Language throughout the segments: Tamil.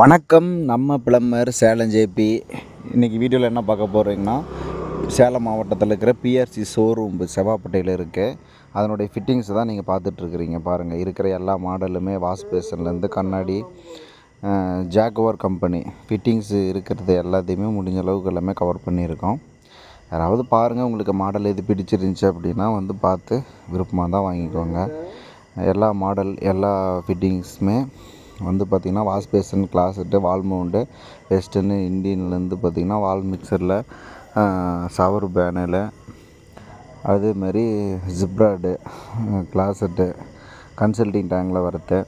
வணக்கம் நம்ம பிளம்பர் சேலம் ஜேபி. இன்றைக்கி வீடியோவில் என்ன பார்க்க போகிறீங்கன்னா சேலம் மாவட்டத்தில் இருக்கிற பிஆர்சி ஷோரூம் செவ்வாப்பட்டையில் இருக்குது அதனுடைய ஃபிட்டிங்ஸ் தான் நீங்கள் பார்த்துட்ருக்குறீங்க பாருங்கள் இருக்கிற எல்லா மாடலுமே வாஷ் பேஷன்லேருந்து கண்ணாடி ஜாக்குவார் கம்பெனி ஃபிட்டிங்ஸ் இருக்கிறது எல்லாத்தையுமே முடிஞ்ச அளவுக்கு எல்லாமே கவர் பண்ணியிருக்கோம். யாராவது பாருங்கள் உங்களுக்கு மாடல் எது பிடிச்சிருந்துச்சி அப்படின்னா வந்து பார்த்து விருப்பமாக தான் வாங்கிக்கோங்க. எல்லா மாடல் எல்லா ஃபிட்டிங்ஸுமே வந்து பார்த்திங்கன்னா wash basin closet wall western இந்தியன்லேருந்து பார்த்திங்கன்னா வால் மிக்சரில் ஷவர் பேனலு அதேமாரி ஜிப்ராடு க்ளாசெட்டு கன்சல்டிங் டேங்கில் வரது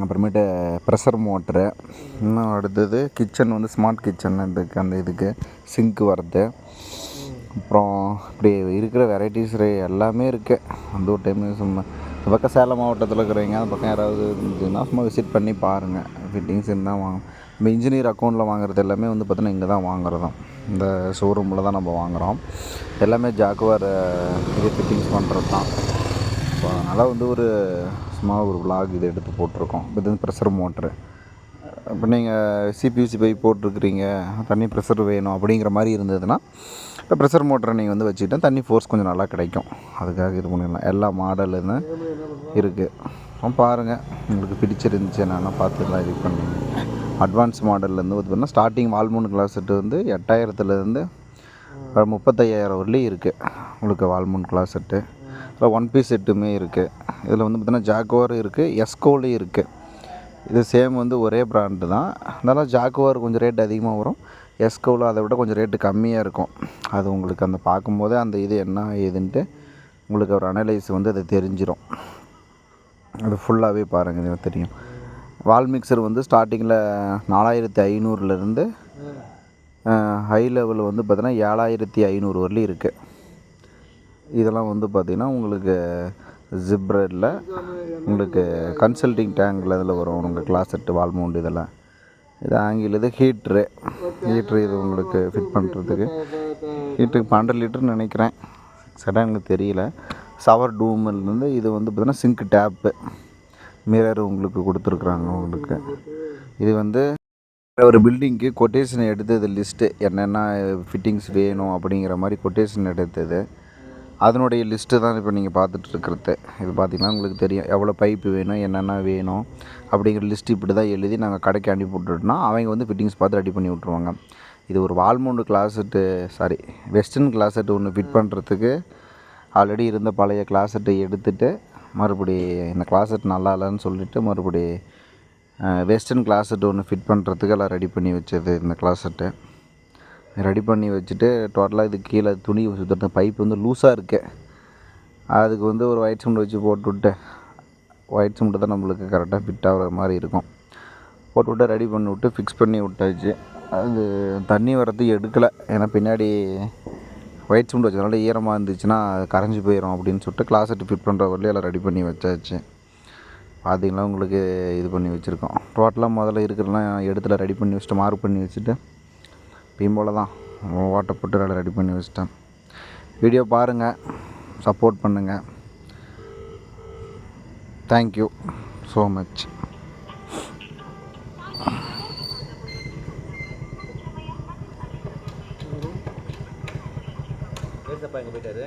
அப்புறமேட்டு ப்ரெஷர் மோட்ரு இன்னும் அடுத்தது கிச்சன் வந்து ஸ்மார்ட் கிச்சன் இதுக்கு அந்த இதுக்கு சிங்க்கு வரது அப்புறம் இப்படி இருக்கிற வெரைட்டிஸ் எல்லாமே இருக்குது அந்த ஒரு டைம் சும்மா இந்த பக்கம் சேலம் மாவட்டத்தில் இருக்கிறவங்க அந்த பக்கம் யாராவது இருந்துச்சுன்னா சும்மா விசிட் பண்ணி பாருங்கள் ஃபிட்டிங்ஸ் இருந்தால் வாங்க. நம்ம இன்ஜினியர் அக்கௌண்ட்டில் வாங்குறது எல்லாமே வந்து பார்த்தோன்னா இங்கே தான் வாங்குறதும் இந்த ஷோரூமில் தான் நம்ம வாங்குகிறோம் எல்லாமே ஜாக்குவார் இது ஃபிட்டிங்ஸ் பண்ணுறது தான் ஸோ அதனால் வந்து ஒரு சும்மா ஒரு விலாக் இது எடுத்து போட்டிருக்கோம். இது வந்து ப்ரெஷர் மோட்ரு இப்போ நீங்கள் சிபியூசி பைப் போட்டிருக்கிறீங்க தண்ணி ப்ரெஷர் வேணும் அப்படிங்கிற மாதிரி இருந்ததுன்னா இப்போ ப்ரெஷர் மோட்டரை நீங்கள் வந்து வச்சுக்கிட்டா தண்ணி ஃபோர்ஸ் கொஞ்சம் நல்லா கிடைக்கும். அதுக்காக இது பண்ணிடலாம். எல்லா மாடலுன்னு இருக்குது பாருங்கள் உங்களுக்கு பிடிச்சிருந்துச்சு என்னென்னா பார்த்துக்கலாம் இது பண்ணுங்க அட்வான்ஸ் மாடல்லேருந்து பார்த்தீங்கன்னா ஸ்டார்டிங் வால்மூன் கிளாஸ் செட்டு வந்து எட்டாயிரத்துலேருந்து முப்பத்தையாயிரம் வரலையும் இருக்குது உங்களுக்கு வால்மூன் கிளாஸ் செட்டு இதில் ஒன் பீஸ் செட்டுமே இருக்குது இதில் வந்து பார்த்திங்கன்னா ஜாக்குவார் இருக்குது எஸ்கோலையும் இருக்குது இது சேம் வந்து ஒரே பிராண்டு தான். இருந்தாலும் ஜாக்குவார் கொஞ்சம் ரேட் அதிகமாக வரும். எஸ்கோவில் அதை விட கொஞ்சம் ரேட்டு கம்மியாக இருக்கும். அது உங்களுக்கு அந்த பார்க்கும்போதே அந்த இது என்ன ஏதுன்ட்டு உங்களுக்கு ஒரு அனலைஸ் வந்து அது தெரிஞ்சிடும் அது ஃபுல்லாகவே பாருங்கள் எனக்கு தெரியும். வால் மிக்சர் வந்து ஸ்டார்டிங்கில் நாலாயிரத்தி ஐநூறுலேருந்து ஹை லெவல் வந்து பார்த்தீங்கன்னா ஏழாயிரத்தி ஐநூறு வரலையும் இருக்குது இதெல்லாம் வந்து பார்த்திங்கன்னா உங்களுக்கு ஜிப்ரெட்டில் உங்களுக்கு கன்சல்டிங் டேங்கில் இதில் வரும். உங்களுக்கு கிளாசெட்டு வால் மவுண்ட் இதெல்லாம். இது ஆங்கில இது ஹீட்ரு ஹீட்ரு இது உங்களுக்கு ஃபிட் பண்ணுறதுக்கு ஹீட்ருக்கு பன்னெண்டு லிட்டர்னு நினைக்கிறேன். சரியாக எனக்கு தெரியல. சவர் டூமிலேருந்து இது வந்து பார்த்திங்கன்னா சிங்க் டேப்பு மிரர் உங்களுக்கு கொடுத்துருக்குறாங்க உங்களுக்கு. இது வந்து ஒரு பில்டிங்க்கு கொட்டேஷன் எடுத்தது லிஸ்ட்டு என்னென்ன ஃபிட்டிங்ஸ் வேணும் அப்படிங்கிற மாதிரி கொட்டேஷன் எடுத்தது. அதனுடைய லிஸ்ட்டு தான் இப்போ நீங்கள் பார்த்துட்ருக்கிறது இது பார்த்திங்கன்னா உங்களுக்கு தெரியும். எவ்வளோ பைப்பு வேணும் என்னென்ன வேணும் அப்படிங்கிற லிஸ்ட் இப்படி தான் எழுதி நாங்கள் கடைக்கு அனுப்பி விட்டுட்டோம்னா அவங்க வந்து ஃபிட்டிங்ஸ் பார்த்து ரெடி பண்ணி விட்ருவாங்க இது ஒரு wall mount closet sorry western closet ஒன்று ஃபிட் பண்ணுறதுக்கு ஆல்ரெடி இருந்த பழைய கிளாஸெட்டை எடுத்துகிட்டு மறுபடி இந்த கிளாஸெட் நல்லா இல்லைன்னு சொல்லிவிட்டு மறுபடி வெஸ்டர்ன் கிளாஸெட் ஒன்று ஃபிட் பண்ணுறதுக்கு எல்லாம் ரெடி பண்ணி வச்சது இந்த கிளாஸெட்டு ரெடி பண்ணி வச்சுட்டு டோட்டலாக இது கீழே துணி சுற்றுறது பைப் வந்து லூஸாக இருக்கு. அதுக்கு வந்து ஒரு ஒயிட் சிமெண்ட் வச்சு போட்டுவிட்டு ஒயிட் சிமெண்ட் தான் நம்மளுக்கு கரெக்டாக ஃபிட் ஆகிற மாதிரி இருக்கும். போட்டு விட்டு ரெடி பண்ணி விட்டு ஃபிக்ஸ் பண்ணி விட்டாச்சு. அது தண்ணி வரது எடுக்கலை. ஏன்னா பின்னாடி ஒயிட் சிமெண்ட் வச்சதுனால ஈரமாக இருந்துச்சுன்னா கரைஞ்சி போயிடும் அப்படின்னு சொல்லிட்டு கிளாஸெட்டு ஃபிட் பண்ணுற வரலையும் எல்லாம் ரெடி பண்ணி வச்சாச்சு. பார்த்தீங்களா உங்களுக்கு இது பண்ணி வச்சுருக்கோம். டோட்டலாக முதல்ல இருக்கிறலாம் இடத்துல ரெடி பண்ணி வச்சுட்டு மார்க் பண்ணி வச்சுட்டு எப்பயும் போல் தான். ஓட்டை போட்டு நல்லா ரெடி பண்ணி வச்சிட்டேன். வீடியோ பாருங்கள் சப்போர்ட் பண்ணுங்கள் தேங்க்யூ ஸோ மச் போயிட்டாரு